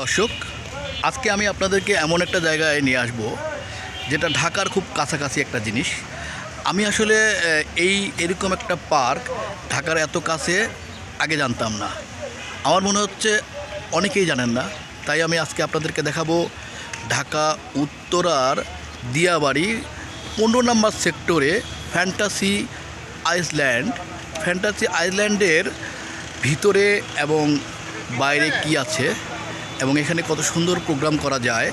দর্শক, আজকে আমি আপনাদেরকে এমন একটা জায়গায় নিয়ে আসব, যেটা ঢাকার খুব কাছাকাছি একটা জিনিস। আমি আসলে এই এরকম একটা পার্ক ঢাকার এত কাছে আগে জানতাম না। আমার মনে হচ্ছে অনেকেই জানেন না, তাই আমি আজকে আপনাদেরকে দেখাবো ঢাকা উত্তরার দিয়াবাড়ি পনেরো নম্বর সেক্টরে ফ্যান্টাসি আইসল্যান্ড। ফ্যান্টাসি আইল্যান্ডের ভিতরে এবং বাইরে কি আছে? এবং এখানে কত সুন্দর প্রোগ্রাম করা যায়,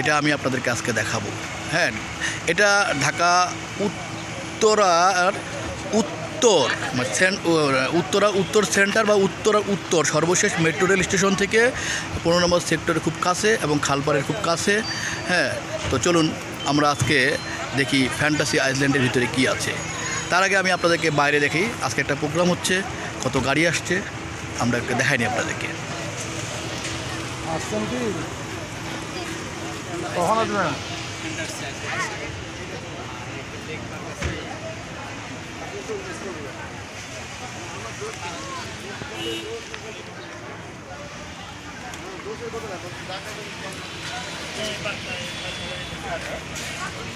এটা আমি আপনাদেরকে আজকে দেখাবো। হ্যাঁ এটা ঢাকা উত্তরার উত্তর মানে উত্তরা উত্তর সেন্টার বা উত্তরা উত্তর, সর্বশেষ মেট্রো রেল স্টেশন থেকে পনেরো নম্বর সেক্টরের খুব কাছে এবং খালপাড়ের খুব কাছে। হ্যাঁ তো চলুন আমরা আজকে দেখি ফ্যান্টাসি আইল্যান্ডের ভিতরে কি আছে। তার আগে আমি আপনাদেরকে বাইরে দেখি, আজকে একটা প্রোগ্রাম হচ্ছে, কত গাড়ি আসছে, আমরা দেখাইনি আপনাদেরকে। আসবেন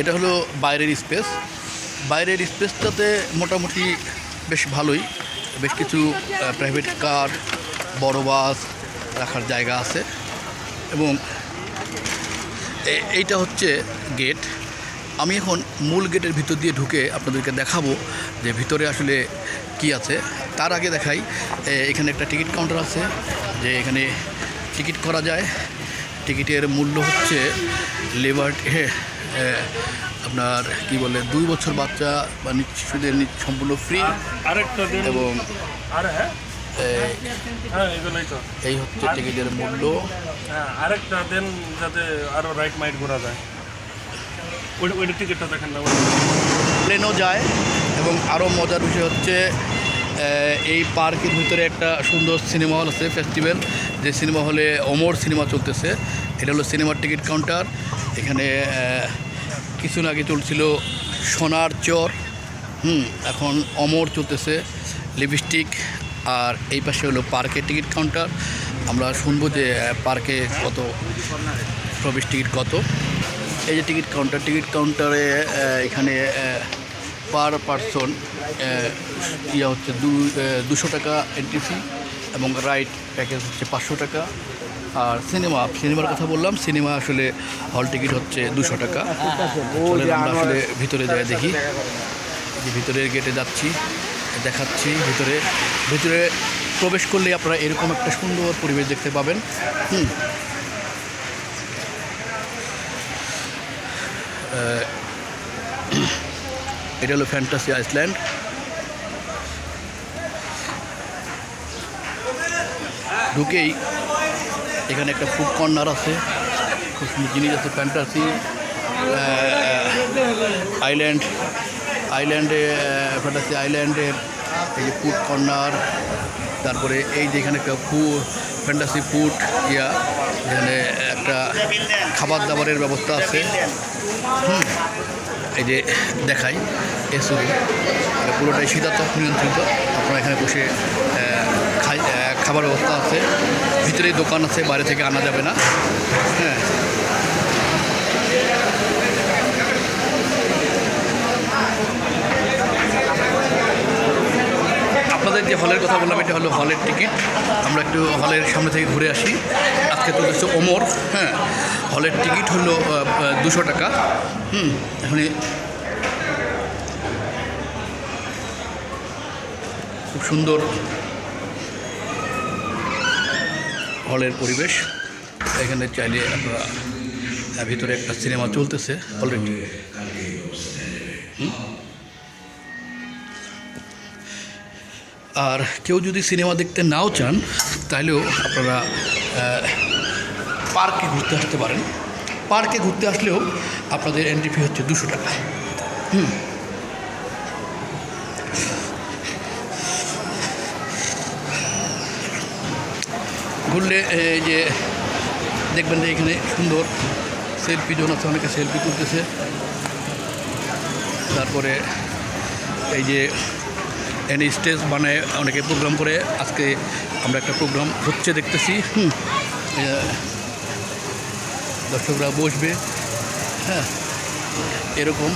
এটা হলো বাইরের স্পেস। বাইরের স্পেসটাতে মোটামুটি বেশ ভালোই। বেশ কিছু প্রাইভেট কার বড় বাস রাখার জায়গা আছে। এবং এইটা হচ্ছে গেট। আমি এখন মূল গেটের ভিতর দিয়ে ঢুকে আপনাদেরকে দেখাবো যে ভিতরে আসলে কি আছে। তার আগে দেখাই এখানে একটা টিকিট কাউন্টার আছে যে এখানে টিকিট করা যায়। টিকিটের মূল্য হচ্ছে লেবার আপনার কি বলে দুই বছর বাচ্চা বা শিশুদের সম্পূর্ণ ফ্রি এবং হ্যাঁ এই হচ্ছে টিকিটের মূল্য। হ্যাঁ আরেকটা দিন যাতে আরও রাইট মাইট করা যায়। ওই ওইটা টিকিটটা দেখেন না প্লেনও যায় এবং আরও মজার বিষয় হচ্ছে এই পার্কের ভিতরে একটা সুন্দর সিনেমা হল আছে ফেস্টিভ্যাল যে সিনেমা হলে অমর সিনেমা চলতেছে। এটা হলো সিনেমার টিকিট কাউন্টার। এখানে কিছু আগে চলছিল সোনার চর। হুম এখন অমর চলতেছে। লিপস্টিক আর এই পাশে হলো পার্কের টিকিট কাউন্টার। আমরা শুনব যে পার্কে কত প্রবেশ টিকিট কত। এই যে টিকিট কাউন্টার টিকিট কাউন্টারে এখানে পার পারসন ইয়া হচ্ছে দু দুশো টাকা এন্ট্রি ফি এবং রাইড প্যাকেজ হচ্ছে পাঁচশো টাকা। আর সিনেমা সিনেমার কথা বললাম সিনেমা আসলে হল টিকিট হচ্ছে দুশো টাকা। আসলে ভিতরে যাই দেখি। যে ভিতরের গেটে যাচ্ছি। দেখাচ্ছি ভিতরে। ভিতরে প্রবেশ করলে আপনারা এরকম একটা সুন্দর পরিবেশ দেখতে পাবেন। হুম। এটা হলো ফ্যান্টাসি আইসল্যান্ড। ঢুকেই এখানে একটা ফুড কর্নার আছে। খুব সুন্দর জিনিস আছে, ফ্যান্টাসি আইল্যান্ড। আইল্যান্ডে ফ্যান্টাসি আইল্যান্ডের এই যে ফুড কর্নার, তারপরে এই যে এখানে একটা ফু ফ্যান্টাসি ফুড ইয়া, এখানে একটা খাবার দাবারের ব্যবস্থা আছে। হুম, এই যে দেখাই এ শুরু পুরোটাই শীতাতপ নিয়ন্ত্রিত। আপনারা এখানে বসে খাই খাবার ব্যবস্থা আছে। ভিতরে দোকান আছে, বাইরে থেকে আনা যাবে না। হ্যাঁ। আপনাদের যে হলের কথা বললাম, এটা হলো হলের টিকিট আমরা একটু হলের সামনে থেকে ঘুরে আসি। আজকে তো হচ্ছে ওমর হ্যাঁ? হলের টিকিট হলো দুশো টাকা। হুম, এখানে খুব সুন্দর হলের পরিবেশ। এখানে চাইলে আপনারা ভিতরে একটা সিনেমা চলতেছে অলরেডি আর কেউ যদি সিনেমা দেখতে নাও চান তাহলেও আপনারা পার্কে ঘুরতে আসতে পারেন। পার্কে ঘুরতে আসলেও আপনাদের এন্ট্রি ফি হচ্ছে দুশো টাকা। হুম। ঘুরলে যে দেখবেন যে এখানে সুন্দর সেলফি জোন আছে, অনেকে সেলফি তুলতেছে। তারপরে এই যে এনে স্টেজ বানায় অনেকে প্রোগ্রাম করে। আজকে আমরা একটা প্রোগ্রাম হচ্ছে দেখতেছি। দর্শকরা বসবে। হ্যাঁ এরকম।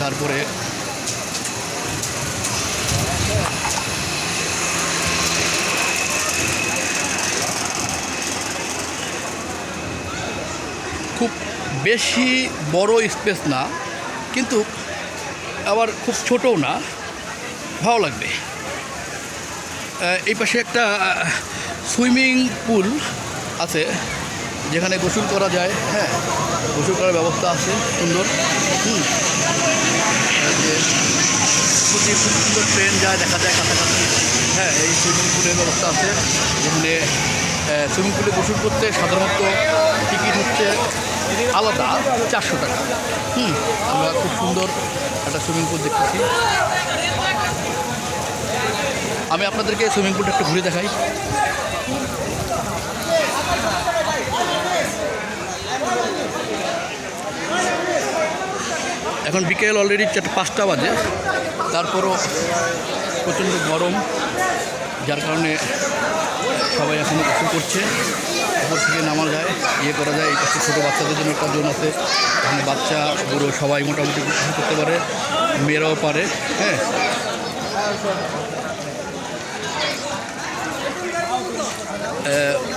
তারপরে খুব বেশি বড় স্পেস না, কিন্তু আবার খুব ছোটও না। ভালো লাগবে। এই পাশে একটা সুইমিং পুল আছে, যেখানে গোসল করা যায়। হ্যাঁ গোসল করার ব্যবস্থা আছে, সুন্দর। হুম। প্রতি সুন্দর ট্রেন যায়, দেখা যায় কাছাকাছি। হ্যাঁ এই সুইমিং পুলের ব্যবস্থা আছে, যেখানে সুইমিং পুলে গোসল করতে সাধারণত টিকিট হচ্ছে আলাদা চারশো টাকা। হুম, আমরা খুব সুন্দর একটা সুইমিং পুল দেখতেছি। আমি আপনাদেরকে সুইমিং পুলটা একটু ঘুরে দেখাই। এখন বিকেল অলরেডি চারটে পাঁচটা বাজে। তারপরও প্রচণ্ড গরম, যার কারণে সবাই এখন গোসল করছে। উপর থেকে নামা যায় ইয়ে করা যায় পাশে ছোটো বাচ্চাদের জন্য একটা জোন আছে। এখানে বাচ্চা, বুড়ো সবাই মোটামুটি করতে পারে, মেয়েরাও পারে হ্যাঁ।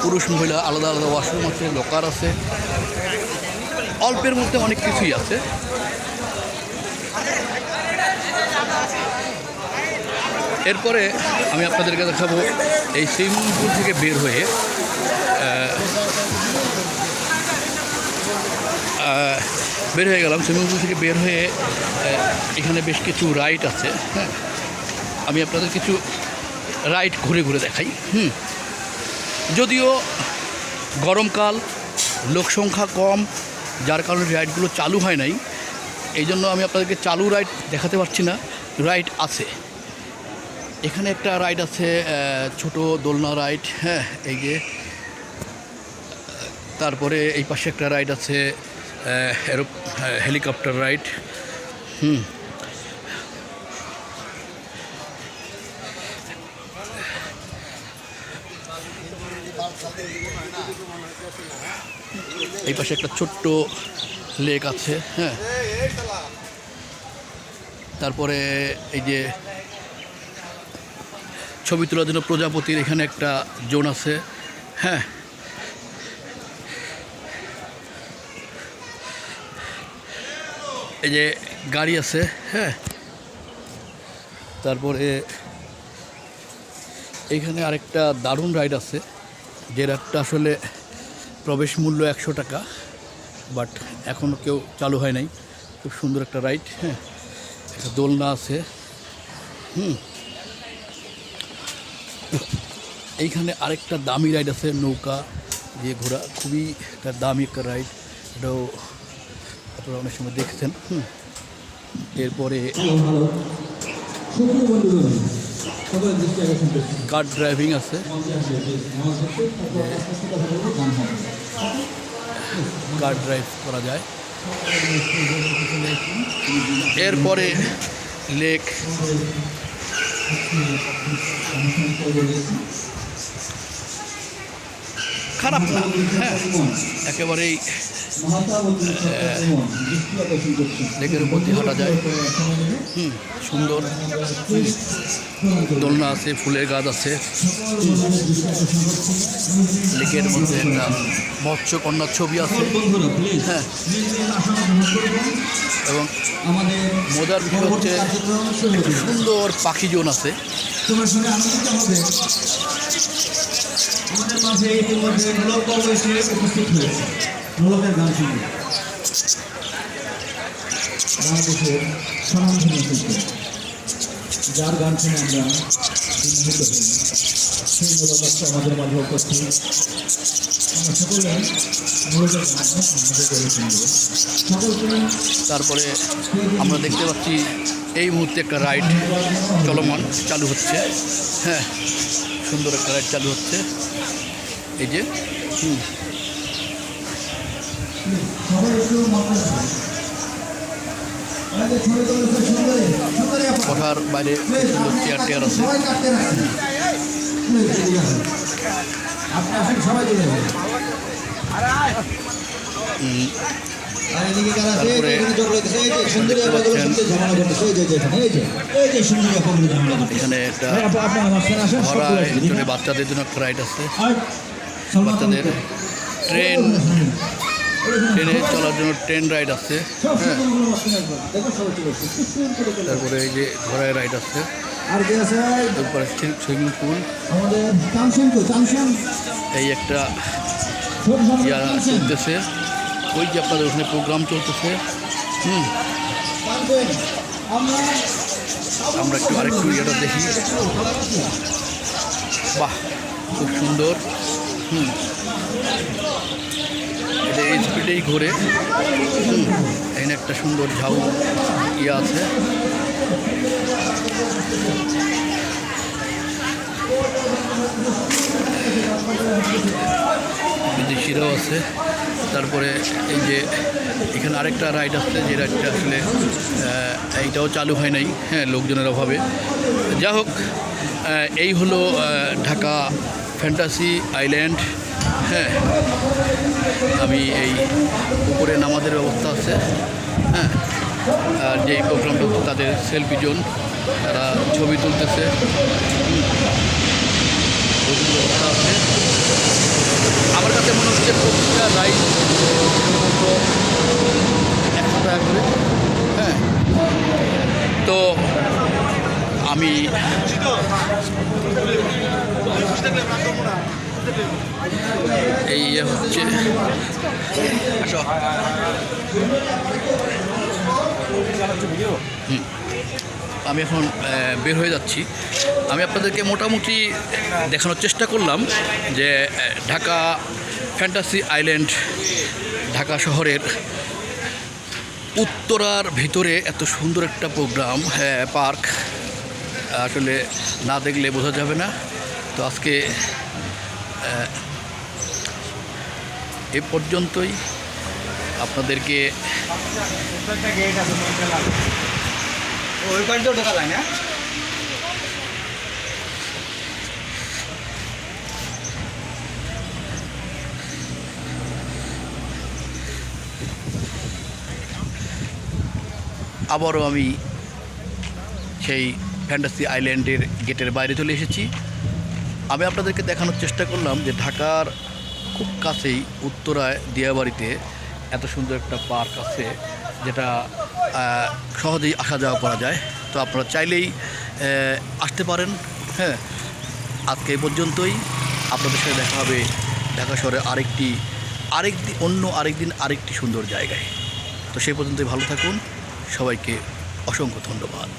পুরুষ মহিলা আলাদা আলাদা ওয়াশরুম আছে লোকার আছে। অল্পের মধ্যে অনেক কিছুই আছে। এরপরে আমি আপনাদেরকে দেখাবো এই সুইমিং পুল থেকে বের হয়ে বের হয়ে গেলাম। সুইমিং পুল থেকে বের হয়ে এখানে বেশ কিছু রাইড আছে হ্যাঁ। আমি আপনাদের কিছু রাইড ঘুরে ঘুরে দেখাই, হুম। যদিও গরমকাল, লোক সংখ্যা কম, যার কারণে রাইডগুলো চালু হয় নাই এই জন্য আমি আপনাদেরকে চালু রাইড দেখাতে পারছি না রাইড আছে। এখানে একটা রাইড আছে ছোট দোলনা রাইড হ্যাঁ এই যে, তারপরে এই পাশে একটা রাইড আছে হেলিকপ্টার রাইড হুম। এই পাশে একটা ছোট্ট লেক আছে হ্যাঁ। তারপরে এই যে ছবি তোলার জন্য প্রজাপতির এখানে একটা জোন আছে হ্যাঁ। এই যে গাড়ি আছে হ্যাঁ। তারপরে এইখানে আরেকটা দারুণ রাইড আছে। যে রাইডটা আসলে প্রবেশ মূল্য একশো টাকা, বাট এখনও কেউ চালু হয় নাই। খুব সুন্দর একটা রাইড হ্যাঁ। একটা দোলনা আছে। হুম। এইখানে আরেকটা দামি রাইড আছে, নৌকা দিয়ে ঘোরা। খুবই একটা দামি একটা রাইড। এটাও আপনারা অনেক সময় দেখছেন, হুম। এরপরে কার ড্রাইভিং আছে। কার ড্রাইভ করা যায়। এরপরে লেক। খারাপ না। হ্যাঁ একেবারেই লেকের উপর দিয়ে হাঁটা যায়। হুম, সুন্দর। দোলনা আছে, ফুলের গাছ আছে। লেকের মধ্যে একটা মৎস্যকন্যার ছবি আছে। হ্যাঁ। এবং মজার বিষয় হচ্ছে। সুন্দর পাখি জোন আছে। আমাদের মাঝে ইতিমধ্যে উপস্থিত হয়েছে। মূলকের গান শুনবে বাংলাদেশের স্বনামধন্য শিল্পী, যার গান শুনে আমরা বিমোহিত হই। সেই মূলক আজকে আমাদের মাঝে উপস্থিত। আমরা সকলে মূলকের গান করে শুনব। সকলকে তারপরে আমরা দেখতে পাচ্ছি, এই মুহূর্তে একটা রাইড চলমান চালু হচ্ছে। হ্যাঁ সুন্দর একটা রাইড চালু হচ্ছে। এই যে, হুম সবাই একটু মাত্রা আমাদের ছবি তুলেছে সুন্দরী সুন্দরী আপা কথার বাইরে চেয়ার টেয়ার আছে এখানে একটা? বাচ্চাদের জন্য রাইড আছে বাচ্চাদের ট্রেন ট্রেনে চলার জন্য ট্রেন রাইড আছে হ্যাঁ। তারপরে এই যে ঘোড়ায় রাইড আছে? তারপরে সুইমিং পুল? এই একটা ইয়া চলতেছে ওই যে আপনাদের ওখানে প্রোগ্রাম চলতেছে হুম আমরা একটু আরেকটু ইয়েটা দেখি বাহ খুব সুন্দর এটা এই স্পিডেই ঘোরে। এখানে একটা সুন্দর ঝাউ ইয়ে আছে। বিদেশিরাও আছে। তারপরে এই যে এখানে আরেকটা রাইড আছে, যে রাইডটা আসলে এইটাও চালু হয় নাই হ্যাঁ লোকজনের অভাবে। যা হোক এই হলো ঢাকা ফ্যান্টাসি আইল্যান্ড হ্যাঁ আমি এই উপরে নামাজের ব্যবস্থা আছে হ্যাঁ আর যে প্রোগ্রামটা তাদের সেলফি জোন, তারা ছবি তুলতেছে। ব্যবস্থা আছে আমার কাছে মনে হচ্ছে প্রতিটা রাইড একশো টাকা করে হ্যাঁ তো আমি এই ইয়ে হচ্ছে। আমি এখন বের হয়ে যাচ্ছি আমি আপনাদেরকে মোটামুটি দেখানোর চেষ্টা করলাম যে ঢাকা ফ্যান্টাসি আইল্যান্ড, ঢাকা শহরের উত্তরার ভিতরে এত সুন্দর একটা প্রোগ্রাম হ্যাঁ পার্ক আসলে না দেখলে বোঝা যাবে না। তো আজকে এ পর্যন্তই। আপনাদেরকে আবারও আমি সেই ফ্যান্টাসি আইল্যান্ডের গেটের বাইরে চলে এসেছি। আমি আপনাদেরকে দেখানোর চেষ্টা করলাম যে ঢাকার খুব কাছেই উত্তরায় দিয়াবাড়িতে এত সুন্দর একটা পার্ক আছে, যেটা সহজেই আসা যাওয়া করা যায়। তো আপনারা চাইলেই আসতে পারেন হ্যাঁ। আজকে এই পর্যন্তই। আপনাদের সাথে দেখা হবে ঢাকা শহরে আরেকটি আরেক অন্য আরেক দিন আরেকটি সুন্দর জায়গায়। তো সেই পর্যন্তই ভালো থাকুন। সবাইকে অসংখ্য ধন্যবাদ।